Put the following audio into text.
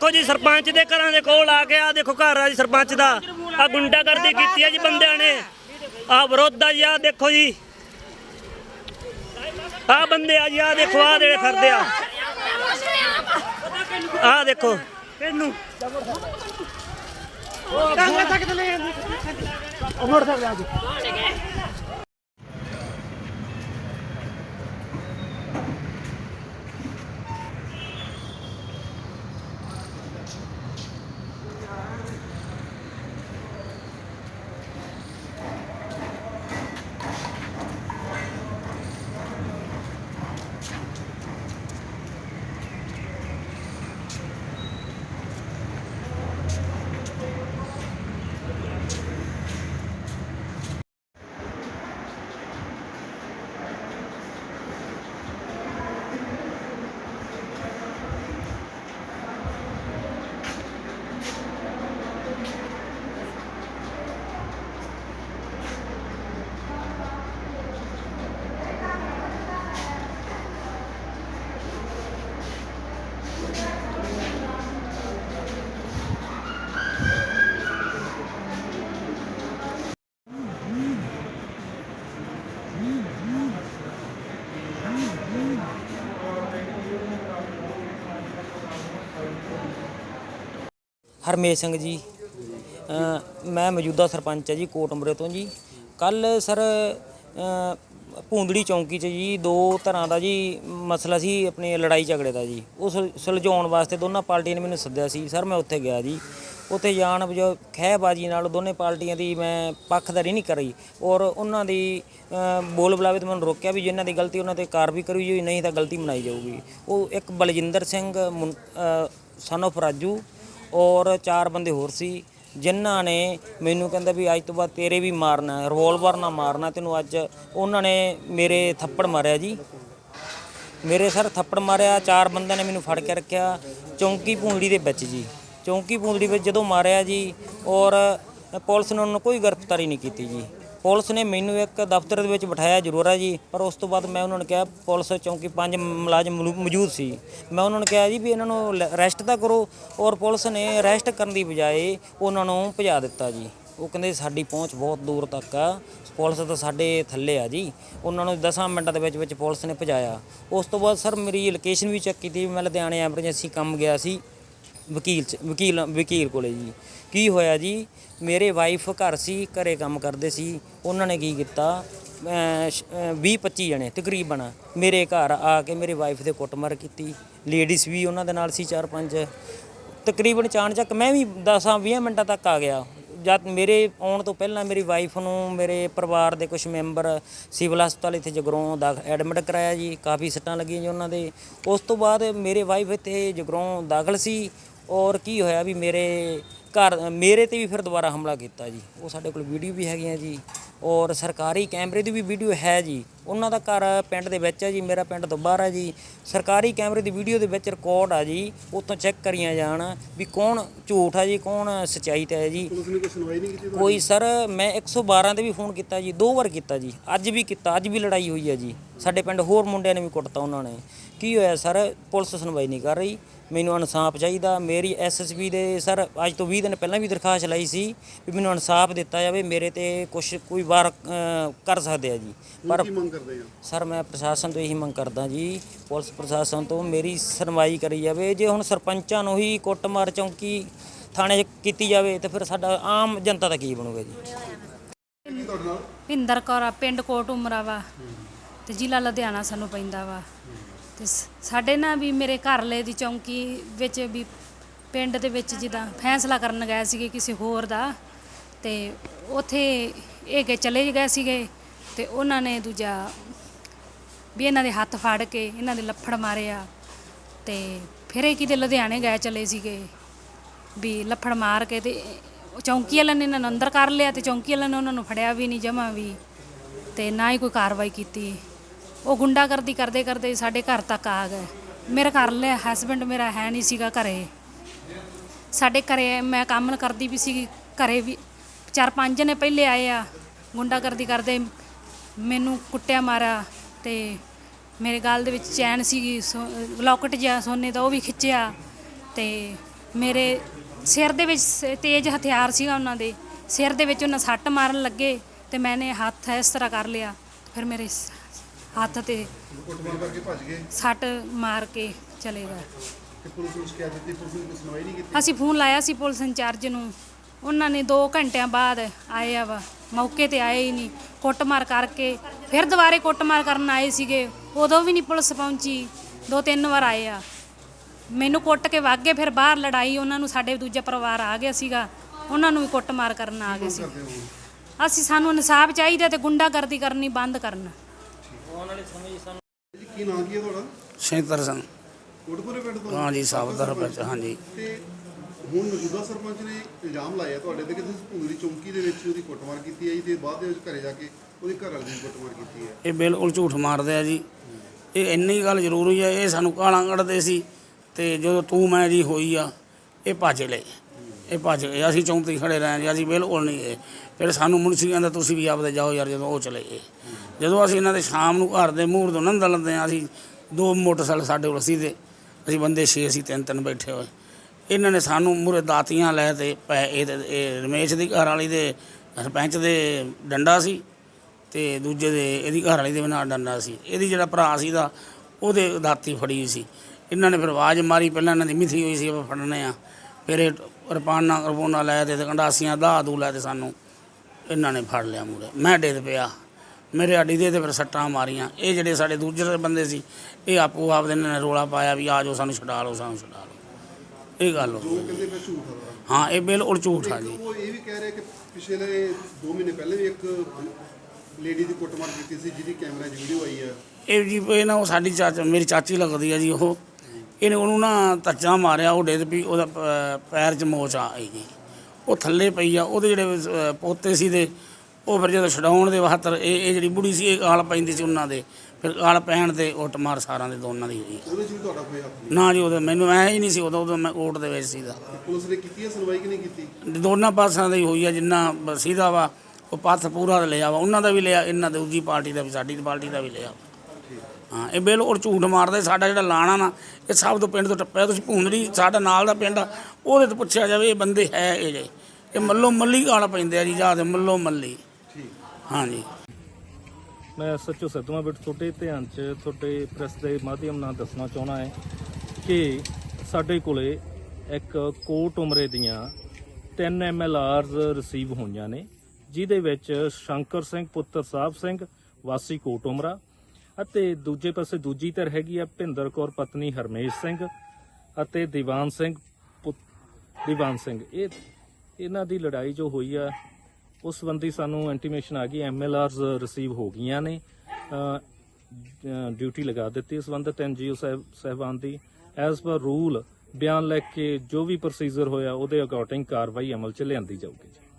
ਦੇਖੋ ਜੀ, ਸਰਪੰਚ ਦੇ ਘਰਾਂ ਦੇ ਕੋਲ ਆ ਕੇ ਆ ਦੇਖੋ ਘਰ ਆ ਜੀ ਸਰਪੰਚ ਦਾ। ਆ ਗੁੰਡਾਗਰਦੀ ਕੀਤੀ ਆ ਜੀ ਬੰਦਿਆਂ ਨੇ। ਆ ਵਿਰੋਧ ਆ ਜੀ ਆ ਦੇਖੋ ਜੀ। ਆ ਬੰਦੇ ਆ ਜੀ ਆ ਦੇਖੋ ਆ ਜਿਹੜੇ ਫਿਰਦੇ ਆ। ਆ ਦੇਖੋ। ਇਹਨੂੰ ਹਰਮੇਸ਼ ਸਿੰਘ ਜੀ। ਮੈਂ ਮੌਜੂਦਾ ਸਰਪੰਚ ਹੈ ਜੀ ਕੋਟਮਰੇ ਤੋਂ ਜੀ। ਕੱਲ ਸਰ ਅ, ਭੂੰਦੜੀ ਚੌਂਕੀ 'ਚ ਜੀ ਦੋ ਤਰ੍ਹਾਂ ਦਾ ਜੀ ਮਸਲਾ ਸੀ ਆਪਣੇ ਲੜਾਈ ਝਗੜੇ ਦਾ ਜੀ। ਉਸ ਸੁਲਝਾਉਣ ਵਾਸਤੇ ਦੋਨਾਂ ਪਾਰਟੀਆਂ ਨੇ ਮੈਨੂੰ ਸੱਦਿਆ ਸੀ। ਸਰ ਮੈਂ ਉੱਥੇ ਗਿਆ ਜੀ। ਉੱਥੇ ਜਾਣ ਵਜੋਂ ਖਹਿਬਾਜੀ ਨਾਲ ਦੋਨੇ ਪਾਰਟੀਆਂ ਦੀ ਮੈਂ ਪੱਖਦਾਰੀ ਨਹੀਂ ਕਰੀ। ਔਰ ਉਹਨਾਂ ਦੀ ਬੋਲ ਬੁਲਾਵੇ ਤੇ ਮੈਨੂੰ ਰੋਕਿਆ ਵੀ ਜਿਨ੍ਹਾਂ ਦੀ ਗਲਤੀ ਉਹਨਾਂ ਤੇ ਕਾਰਵਾਈ ਕਰੀ ਜੀ ਨਹੀਂ ਤਾਂ ਗਲਤੀ ਮਨਾਈ ਜਾਊਗੀ। ਉਹ ਇੱਕ ਬਲਜਿੰਦਰ ਸਿੰਘ ਸਨ of ਰਾਜੂ ਔਰ ਚਾਰ ਬੰਦੇ ਹੋਰ ਸੀ, ਜਿਨ੍ਹਾਂ ਨੇ ਮੈਨੂੰ ਕਹਿੰਦਾ ਵੀ ਅੱਜ ਤੋਂ ਬਾਅਦ ਤੇਰੇ ਵੀ ਮਾਰਨਾ ਰਿਵੋਲਵਰ ਨਾਲ ਮਾਰਨਾ, ਤੈਨੂੰ ਅੱਜ ਉਹਨਾਂ ਨੇ ਮੇਰੇ ਥੱਪੜ ਮਾਰਿਆ ਜੀ। ਮੇਰੇ ਸਰ ਥੱਪੜ ਮਾਰਿਆ, ਚਾਰ ਬੰਦਿਆਂ ਨੇ ਮੈਨੂੰ ਫੜ ਕੇ ਰੱਖਿਆ, ਚੌਂਕੀ ਪੂੰਦੜੀ ਦੇ ਵਿੱਚ ਜੀ। ਚੌਂਕੀ ਪੂੰਦੜੀ ਵਿੱਚ ਜਦੋਂ ਮਾਰਿਆ ਜੀ, ਔਰ ਪੁਲਿਸ ਨੇ ਉਹਨਾਂ ਨੂੰ ਕੋਈ ਗ੍ਰਿਫਤਾਰੀ ਨਹੀਂ ਕੀਤੀ ਜੀ। ਪੁਲਿਸ ਨੇ ਮੈਨੂੰ ਇੱਕ ਦਫ਼ਤਰ ਦੇ ਵਿੱਚ ਬਿਠਾਇਆ ਜ਼ਰੂਰ ਹੈ ਜੀ, ਪਰ ਉਸ ਤੋਂ ਬਾਅਦ ਮੈਂ ਉਹਨਾਂ ਨੂੰ ਕਿਹਾ, ਪੁਲਿਸ ਚੌਂਕੀ ਪੰਜ ਮੁਲਾਜ਼ਮ ਮੌਜੂਦ ਸੀ। ਮੈਂ ਉਹਨਾਂ ਨੂੰ ਕਿਹਾ ਜੀ ਵੀ ਇਹਨਾਂ ਨੂੰ ਅਰੈਸਟ ਤਾਂ ਕਰੋ, ਔਰ ਪੁਲਿਸ ਨੇ ਅਰੈਸਟ ਕਰਨ ਦੀ ਬਜਾਏ ਉਹਨਾਂ ਨੂੰ ਭਜਾ ਦਿੱਤਾ ਜੀ। ਉਹ ਕਹਿੰਦੇ ਸਾਡੀ ਪਹੁੰਚ ਬਹੁਤ ਦੂਰ ਤੱਕ ਆ, ਪੁਲਿਸ ਤਾਂ ਸਾਡੇ ਥੱਲੇ ਆ ਜੀ। ਉਹਨਾਂ ਨੂੰ 10 ਮਿੰਟਾਂ ਦੇ ਵਿੱਚ ਵਿੱਚ ਪੁਲਿਸ ਨੇ ਭਜਾਇਆ। ਉਸ ਤੋਂ ਬਾਅਦ ਸਰ ਮੇਰੀ ਲੋਕੇਸ਼ਨ ਵੀ ਚੈੱਕ ਕੀਤੀ, ਮੈਂ ਲੁਧਿਆਣੇ ਐਮਰਜੈਂਸੀ ਕੰਮ ਗਿਆ ਸੀ। ਵਕੀਲ ਚ, ਵਕੀਲ ਵਕੀਲ ਕੋਲੇ ਜੀ। ਕੀ ਹੋਇਆ ਜੀ, ਮੇਰੇ ਵਾਈਫ ਘਰ ਸੀ, ਘਰੇ ਕੰਮ ਕਰਦੇ ਸੀ। ਉਹਨਾਂ ਨੇ ਕੀ ਕੀਤਾ 20 25 ਜਣੇ ਤਕਰੀਬਨ ਮੇਰੇ ਘਰ ਆ ਕੇ ਮੇਰੇ ਵਾਈਫ ਦੇ ਕੁੱਟਮਾਰ ਕੀਤੀ। ਲੇਡੀਜ਼ ਵੀ ਉਹਨਾਂ ਦੇ ਨਾਲ ਸੀ ਚਾਰ ਪੰਜ ਤਕਰੀਬਨ ਚਾਣਚੱਕ ਮੈਂ ਵੀ 10 20 ਮਿੰਟਾਂ ਤੱਕ ਆ ਗਿਆ। ਜਦ ਮੇਰੇ ਆਉਣ ਤੋਂ ਪਹਿਲਾਂ ਮੇਰੀ ਵਾਈਫ ਨੂੰ ਮੇਰੇ ਪਰਿਵਾਰ ਦੇ ਕੁਝ ਮੈਂਬਰ ਸਿਵਲ ਹਸਪਤਾਲ ਇੱਥੇ ਜਗਰੋਂ ਦਾ ਐਡਮਿਟ ਕਰਾਇਆ ਜੀ। ਕਾਫੀ ਸੱਟਾਂ ਲੱਗੀਆਂ ਜੀ ਉਹਨਾਂ ਦੇ। ਉਸ ਤੋਂ ਬਾਅਦ ਮੇਰੇ ਵਾਈਫ ਇੱਥੇ ਜਗਰੋਂ ਦਾਖਲ ਸੀ। ਔਰ ਕੀ ਹੋਇਆ ਵੀ ਮੇਰੇ ਘਰ ਮੇਰੇ ਤੇ ਵੀ ਫਿਰ ਦੁਬਾਰਾ ਹਮਲਾ ਕੀਤਾ ਜੀ। ਉਹ ਸਾਡੇ ਕੋਲ ਵੀਡੀਓ ਵੀ ਹੈਗੀਆਂ ਜੀ। ਔਰ ਸਰਕਾਰੀ ਕੈਮਰੇ ਦੀ ਵੀ ਵੀਡੀਓ ਹੈ ਜੀ। ਉਹਨਾਂ ਦਾ ਘਰ ਪਿੰਡ ਦੇ ਵਿੱਚ ਹੈ ਜੀ ਮੇਰਾ ਪਿੰਡ ਤੋਂ ਬਾਹਰ ਹੈ ਜੀ। ਸਰਕਾਰੀ ਕੈਮਰੇ ਦੀ ਵੀਡੀਓ ਦੇ ਵਿੱਚ ਰਿਕਾਰਡ ਆ ਜੀ। ਉੱਥੋਂ ਚੈੱਕ ਕਰੀਆਂ ਜਾਣ ਵੀ ਕੌਣ ਝੂਠ ਆ ਜੀ ਕੌਣ ਸੱਚਾਈ ਤੇ ਹੈ ਜੀ। ਕੋਈ ਸਰ ਮੈਂ 112 ਤੇ ਵੀ ਫੋਨ ਕੀਤਾ ਜੀ। ਦੋ ਵਾਰ ਕੀਤਾ ਜੀ। ਅੱਜ ਵੀ ਕੀਤਾ ਅੱਜ ਵੀ ਲੜਾਈ ਹੋਈ ਹੈ ਜੀ। ਸਾਡੇ ਪਿੰਡ ਹੋਰ ਮੁੰਡਿਆਂ ਨੇ ਵੀ ਕੁੱਟਤਾ ਉਹਨਾਂ ਨੇ। ਕੀ ਹੋਇਆ ਸਰ ਪੁਲਿਸ ਸੁਣਵਾਈ ਨਹੀਂ ਕਰ ਰਹੀ। ਮੈਨੂੰ ਇਨਸਾਫ ਚਾਹੀਦਾ। ਮੇਰੀ ਐਸਐਸਬੀ ਦੇ ਸਰ ਅੱਜ ਤੋਂ 20 ਦਿਨ ਪਹਿਲਾਂ ਵੀ ਦਰਖਾਸਤ ਲਾਈ ਸੀ ਵੀ ਮੈਨੂੰ ਇਨਸਾਫ ਦਿੱਤਾ ਜਾਵੇ ਮੇਰੇ ਤੇ ਕੁਝ ਕੋਈ ਵਾਰ ਅ, ਕਰ ਸਕਦੇ ਆ ਜੀ। ਪਰ ਸਰ ਮੈਂ ਪ੍ਰਸ਼ਾਸਨ ਤੋਂ ਇਹੀ ਮੰਗ ਕਰਦਾ ਜੀ ਪੁਲਿਸ ਪ੍ਰਸ਼ਾਸਨ ਤੋਂ ਮੇਰੀ ਸੁਣਵਾਈ ਕਰੀ ਜਾਵੇ। ਜੇ ਹੁਣ ਸਰਪੰਚਾਂ ਨੂੰ ਹੀ ਕੁੱਟਮਾਰ ਚੌਂਕੀ ਥਾਣੇ 'ਚ ਕੀਤੀ ਜਾਵੇ ਤੇ ਫਿਰ ਸਾਡਾ ਆਮ ਜਨਤਾ ਦਾ ਕੀ ਬਣੂਗਾ ਜੀ? ਭਿੰਦਰ ਕੌਰ ਆ, ਪਿੰਡ ਕੋਟ ਉਮਰਾ ਵਾ ਤੇ ਜ਼ਿਲ੍ਹਾ ਲੁਧਿਆਣਾ ਸਾਨੂੰ ਪੈਂਦਾ ਵਾ। ਤੇ ਸ- ਸਾਡੇ ਨਾ ਵੀ ਮੇਰੇ ਘਰਲੇ ਦੀ ਚੌਂਕੀ ਵਿੱਚ ਵੀ ਪਿੰਡ ਦੇ ਵਿੱਚ ਜਿੱਦਾਂ ਫੈਸਲਾ ਕਰਨ ਗਏ ਸੀਗੇ ਕਿਸੇ ਹੋਰ ਦਾ ਤੇ ਉਥੇ ਇਹ ਗਏ, ਚਲੇ ਗਏ ਸੀਗੇ ਤੇ ਉਹਨਾਂ ਨੇ ਦੂਜਾ ਵੀ ਇਹਨਾਂ ਦੇ ਹੱਥ ਫੜ ਕੇ ਇਹਨਾਂ ਦੇ ਲੱਫੜ ਮਾਰਿਆ ਆ ਤੇ ਫਿਰ ਇਹ ਕਿਤੇ ਲੁਧਿਆਣੇ ਗਏ ਚਲੇ ਸੀਗੇ ਵੀ ਲੱਫੜ ਮਾਰ ਕੇ ਤੇ ਉਹ ਚੌਂਕੀ ਵਾਲਿਆਂ ਨੇ ਇਹਨਾਂ ਨੂੰ ਅੰਦਰ ਕਰ ਲਿਆ ਤੇ ਚੌਂਕੀ ਵਾਲਿਆਂ ਨੇ ਉਹਨਾਂ ਨੂੰ ਫੜਿਆ ਵੀ ਨਹੀਂ ਜਮਾ ਵੀ ਤੇ ਨਾ ਹੀ ਕੋਈ ਕਾਰਵਾਈ ਕੀਤੀ। ਉਹ ਗੁੰਡਾਗਰਦੀ ਕਰਦੇ ਕਰਦੇ ਸਾਡੇ ਘਰ ਤੱਕ ਆ ਗਏ। ਮੇਰੇ ਘਰ ਲੈ ਹਸਬੰਡ ਮੇਰਾ ਹੈ ਨਹੀਂ ਸੀਗਾ ਘਰੇ। ਸਾਡੇ ਘਰੇ ਮੈਂ ਕੰਮ ਕਰਦੀ ਵੀ ਸੀ ਘਰੇ ਵੀ ਚਾਰ ਪੰਜ ਜਣੇ ਪਹਿਲੇ ਆਏ ਆ, ਗੁੰਡਾਗਰਦੀ ਕਰਦੇ ਮੈਨੂੰ ਕੁੱਟਿਆ ਮਾਰਿਆ ਤੇ ਮੇਰੇ ਗਲ ਦੇ ਵਿੱਚ ਚੈਨ ਸੀਗੀ, ਸੋ- ਲੋਕਟ ਜਿਹਾ ਸੋਨੇ ਦਾ ਉਹ ਵੀ ਖਿੱਚਿਆ ਤੇ ਮੇਰੇ ਸਿਰ ਦੇ ਵਿੱਚ ਸ- ਤੇਜ਼ ਹਥਿਆਰ ਸੀਗਾ ਉਹਨਾਂ ਦੇ। ਸਿਰ ਦੇ ਵਿੱਚ ਉਹਨਾਂ ਸੱਟ ਮਾਰਨ ਲੱਗੇ ਤੇ ਮੈਨੇ ਹੱਥ ਇਸ ਤਰ੍ਹਾਂ ਕਰ ਲਿਆ। ਫਿਰ ਮੇਰੇ ਹੱਥ ਤੇ ਕੁੱਟਮਾਰ ਕਰਕੇ ਭੱਜ ਗਏ ਸੱਟ ਮਾਰ ਕੇ ਚਲੇ ਗਏ। ਤੇ ਪੁਲਿਸ ਨੂੰ ਸ਼ਿਕਾਇਤ ਦਿੱਤੀ ਪੁਲਿਸ ਨੇ ਕੋਈ ਸੁਣਵਾਈ ਨਹੀਂ ਕੀਤੀ? ਅਸੀਂ ਫੋਨ ਲਾਇਆ ਸੀ ਪੁਲਿਸ ਇੰਚਾਰਜ ਨੂੰ। ਉਹਨਾਂ ਨੇ 2 ਘੰਟਿਆਂ ਬਾਅਦ ਆਏ ਆ ਵਾ। ਮੌਕੇ ਤੇ ਆਏ ਹੀ ਨਹੀਂ। ਕੁੱਟਮਾਰ ਕਰਕੇ ਫਿਰ ਦੁਬਾਰੇ ਕੁੱਟਮਾਰ ਕਰਨ ਆਏ ਸੀਗੇ। ਉਦੋਂ ਵੀ ਨਹੀਂ ਪੁਲਿਸ ਪਹੁੰਚੀ। ਦੋ ਤਿੰਨ ਵਾਰ ਆਏ ਆ। ਮੈਨੂੰ ਕੁੱਟ ਕੇ ਵਗ ਗਏ ਫਿਰ ਬਾਹਰ ਲੜਾਈ। ਉਹਨਾਂ ਨੂੰ ਸਾਡੇ ਦੂਜਾ ਪਰਿਵਾਰ ਆ ਗਿਆ ਸੀਗਾ। ਉਹਨਾਂ ਨੂੰ ਵੀ ਕੁੱਟਮਾਰ ਕਰਨ ਆ ਗਏ ਸੀ। ਅਸੀਂ ਸਾਨੂੰ ਇਨਸਾਫ ਚਾਹੀਦਾ ਤੇ ਗੁੰਡਾਗਰਦੀ ਕਰਨੀ ਬੰਦ ਕਰਨ। ਜੀ ਕੀ ਨਾਂ ਕੀ ਹੈ ਤੁਹਾਡਾ? ਸ਼ੈਂਤਰ ਸਿੰਘ। ਕੋਟਪੁਰੇ ਪਿੰਡ ਤੋਂ? ਹਾਂਜੀ ਸਾਬਦਰ ਵਿੱਚ ਹਾਂਜੀ। ਤੇ ਹੁਣ ਮੌਜੂਦਾ ਸਰਪੰਚ ਨੇ ਇਲਜ਼ਾਮ ਲਾਇਆ ਤੁਹਾਡੇ ਤੇ ਕਿ ਤੁਸੀਂ ਭੁੰਗੜੀ ਚੌਂਕੀ ਦੇ ਵਿੱਚ ਉਹਦੀ ਕੁੱਟਮਾਰ ਕੀਤੀ ਹੈ ਜੀ ਤੇ ਬਾਅਦ ਦੇ ਵਿੱਚ ਘਰੇ ਜਾ ਕੇ ਉਹਦੀ ਘਰ ਵਾਲੀ ਦੀ ਕੁੱਟਮਾਰ ਕੀਤੀ ਹੈ। ਇਹ ਬਿਲਕੁਲ ਝੂਠ ਮਾਰਦੇ ਆ ਜੀ। ਇਹ ਇੰਨੀ ਗੱਲ ਜ਼ਰੂਰੀ ਹੈ ਇਹ ਸਾਨੂੰ ਗਾਲਾਂ ਕੱਢਦੇ ਸੀ ਤੇ ਜਦੋਂ ਤੂੰ ਮੈਂ ਜੀ ਹੋਈ ਆ ਇਹ ਭੱਜ ਲਏ ਇਹ ਭੱਜ ਗਏ। ਅਸੀਂ ਚੌਂਤੀ ਖੜੇ ਰਹੇ ਜੀ ਅਸੀਂ ਬਿਲਕੁਲ ਨਹੀਂ ਗਏ। ਫਿਰ ਸਾਨੂੰ ਮੁਨਸੀ ਕਹਿੰਦਾ ਤੁਸੀਂ ਵੀ ਆਪਦੇ ਜਾਓ ਯਾਰ ਜਦੋਂ ਉਹ ਚਲੇ ਗਏ। ਜਦੋਂ ਅਸੀਂ ਇਹਨਾਂ ਦੇ ਸ਼ਾਮ ਨੂੰ ਘਰ ਦੇ ਮੂਹਰ ਤੋਂ ਨੰਦ ਲੈਂਦੇ ਆ ਅਸੀਂ ਦੋ ਮੋਟਰਸਾਈਕਲ ਸਾਡੇ ਕੋਲ ਸੀ ਤੇ ਅਸੀਂ ਬੰਦੇ ਛੇ, ਅਸੀਂ ਤਿੰਨ ਤਿੰਨ ਬੈਠੇ ਹੋਏ। ਇਹਨਾਂ ਨੇ ਸਾਨੂੰ ਮੂਹਰੇ ਦਾਤੀਆਂ ਲੈ ਤੇ ਪੈ ਇਹ ਤੇ- ਇਹ ਰਮੇਸ਼ ਦੀ ਘਰ ਵਾਲੀ ਦੇ ਸਰਪੰਚ ਦੇ ਡੰਡਾ ਸੀ ਤੇ ਦੂਜੇ ਦੇ ਇਹਦੀ ਘਰ ਵਾਲੀ ਦੇ ਵੀ ਨਾਲ ਡੰਡਾ ਸੀ। ਇਹਦੀ ਜਿਹੜਾ ਭਰਾ ਸੀ ਦਾ ਉਹਦੇ ਦਾਤੀ ਫੜੀ ਹੋਈ ਸੀ। ਇਹਨਾਂ ਨੇ ਫਿਰ ਆਵਾਜ਼ ਮਾਰੀ, ਪਹਿਲਾਂ ਇਹਨਾਂ ਦੀ ਮਿਥੀ ਹੋਈ ਸੀ, ਆਪਾਂ ਫੜਨੇ ਆ। ਫਿਰ ਇਹ ਰਪਾਨਾ ਰਪੋਨਾ ਲੈ ਤੇ ਗੰਡਾਸੀਆਂ ਦਾ ਦੂ ਲੈ ਤੇ ਸਾਨੂੰ ਇਹਨਾਂ ਨੇ ਫੜ ਲਿਆ ਮੂਰੇ ਮੈਂ ਡਿੱਗ ਪਿਆ। ਮੇਰੇ ਹੱਡੀ ਦੇ ਤੇ ਫਿਰ ਸੱਟਾਂ ਮਾਰੀਆਂ। ਇਹ ਜਿਹੜੇ ਸਾਡੇ ਦੂਜੇ ਬੰਦੇ ਸੀ ਇਹ ਆਪੋ ਆਪ ਦੇ ਨੇ ਰੋਲਾ ਪਾਇਆ ਵੀ ਆ ਜਾਓ ਸਾਨੂੰ ਛਡਾ ਲਓ ਸਾਨੂੰ ਛਡਾ ਲਓ। ਇਹ ਗੱਲ ਹੋ ਕਹਿੰਦੇ ਝੂਠ ਆ। ਹਾਂ ਇਹ ਬਿਲਕੁਲ ਝੂਠ ਆ ਜੀ। ਉਹ ਇਹ ਵੀ ਕਹਿ ਰਹੇ ਕਿ ਪਿਛਲੇ 2 ਮਹੀਨੇ ਪਹਿਲੇ ਵੀ ਇੱਕ ਲੇਡੀ ਦੀ ਕੁੱਟਮਾਰ ਕੀਤੀ ਸੀ ਜਿਹਦੀ ਕੈਮਰਾ 'ਚ ਵੀਡੀਓ ਆਈ ਹੈ ਇਹ ਜੀ ਇਹ ਨਾ ਉਹ ਸਾਡੀ ਚਾਚਾ ਮੇਰੀ ਚਾਚੀ ਲੱਗਦੀ ਆ ਜੀ ਉਹ। ਇਹਨੇ ਉਹਨੂੰ ਨਾ ਧੱਜਾ ਮਾਰਿਆ ਉਹ ਡਿੱਗ ਪਈ ਉਹਦਾ ਪ- ਪੈਰ 'ਚ ਮੋਚ ਆ ਗਈ। ਜੀ ਉਹ ਥੱਲੇ ਪਈ ਆ ਉਹਦੇ ਜਿਹੜੇ ਅਹ, ਪੋਤੇ ਸੀ ਦੇ ਉਹ ਫਿਰ ਜਦੋਂ ਛਡਾਉਣ ਦੇ ਵਾਸਤੇ ਇਹ ਇਹ ਜਿਹੜੀ ਬੁੜੀ ਸੀ ਇਹ ਗਾਲ ਪੈਂਦੀ ਸੀ ਉਹਨਾਂ ਦੇ। ਫਿਰ ਗਾਲ ਪੈਣ ਤੇ ਉੱਟ ਮਾਰ ਸਾਰਾਂ ਦੇ ਦੋਨਾਂ ਦੀ ਹੋਈ। ਉਹਦੇ 'ਚ ਵੀ ਤੁਹਾਡਾ ਕੋਈ ਹੱਥ ਨਹੀਂ। ਨਾ ਜੀ ਉਹਦੇ ਮੈਨੂੰ ਐ ਹੀ ਨਹੀਂ ਸੀ ਉਦੋਂ ਉਦੋਂ ਮੈਂ ਕੋਰਟ ਦੇ ਵਿੱਚ ਸੀਦਾ ਤੇ ਪੁਲਿਸ ਨੇ ਕੀਤੀ ਹੈ ਸੁਣਵਾਈ ਕਿ ਨਹੀਂ ਕੀਤੀ? ਦੋਨਾਂ ਪਾਸਿਆਂ ਦੀ ਹੋਈ ਆ ਜਿੰਨਾ ਬ- ਸੀਦਾ ਵਾ ਉਹ ਪੱਥ ਪੂਰਾ ਲਿਆ ਵਾ। ਉਹਨਾਂ ਦਾ ਵੀ ਲਿਆ ਇਹਨਾਂ ਦੂਜੀ ਪਾਰਟੀ ਦਾ ਵੀ ਸਾਡੀ ਪਾਰਟੀ ਦਾ ਵੀ ਲਿਆ। ਹਾਂ ਇਹ ਬਿਲਕੁਲ ਝੂਠ ਮਾਰਦੇ ਸਾਡਾ ਜਿਹੜਾ ਲਾਣਾ ਨਾ ਇਹ ਸਭ ਤੋਂ ਪਿੰਡ ਤੋਂ ਟੱਪਿਆ। ਤੁਸੀਂ ਭੂੰਦੜੀ ਸਾਡਾ ਨਾਲ ਦਾ ਪਿੰਡ ਆ, ਉਹਦੇ ਤੋਂ ਪੁੱਛਿਆ ਜਾਵੇ ਇਹ ਬੰਦੇ ਹੈ ਇਹ ਜੇ। ਇਹ ਮੱਲੋ ਮੱਲੀ ਗਾਲ ਪੈਂਦੇ ਆ ਜੀ ਜਾ ਦੇ ਮੱਲੋ ਮੱਲੀ ਹਾਂਜੀ। ਮੈਂ ਸੱਚੋ ਸਤਵਾ ਬਿਟ ਤੁਹਾਡੇ ਧਿਆਨ ਚ ਤੁਹਾਡੇ ਪ੍ਰੈਸ ਦੇ ਮਾਧਿਅਮ ਨਾਲ ਦੱਸਣਾ ਚਾਹਣਾ ਹੈ ਕਿ ਸਾਡੇ ਕੋਲੇ ਇੱਕ ਕੋਟ ਉਮਰੇ ਦੀਆਂ 3 ਐਮਐਲਆਰਸ ਰਿਸੀਵ ਹੋਈਆਂ ਨੇ ਜਿਹਦੇ ਵਿੱਚ ਸ਼ੰਕਰ ਸਿੰਘ ਪੁੱਤਰ ਸਾਹਿਬ ਸਿੰਘ ਵਾਸੀ ਕੋਟ ਉਮਰਾ ਅਤੇ ਦੂਜੇ ਪਾਸੇ ਦੂਜੀ ਧਿਰ ਹੈਗੀ ਆ ਭਿੰਦਰ ਕੌਰ ਪਤਨੀ ਹਰਮੇਸ਼ ਸਿੰਘ ਅਤੇ ਦੀਵਾਨ ਸਿੰਘ ਪੁੱਤ- ਦੀਵਾਨ ਸਿੰਘ। ਇਹ ਇਹਨਾਂ ਦੀ ਲੜਾਈ ਜੋ ਹੋਈ ਆ ਉਸ ਸੰਬੰਧੀ ਸਾਨੂੰ ਇੰਟੀਮੇਸ਼ਨ ਆ ਗਈ ਐਮਐਲਆਰਸ ਰਿਸੀਵ ਹੋ ਗਈਆਂ ਨੇ। ਡਿਊਟੀ ਲਗਾ ਦਿੱਤੀ ਸੰਬੰਧਿਤ ਐਨਜੀਓ ਸਾਹਿਬ, ਸਹਿਬਾਨ ਦੀ। ਐਸ ਪਰ ਰੂਲ ਬਿਆਨ ਲੈ ਕੇ ਜੋ ਵੀ ਪ੍ਰੋਸੀਜਰ ਹੋਇਆ, ਉਹਦੇ ਅਕੋਰਡਿੰਗ ਕਾਰਵਾਈ ਅਮਲ ਚ ਲਿਆਂਦੀ ਜਾਊਗੀ। ਜੀ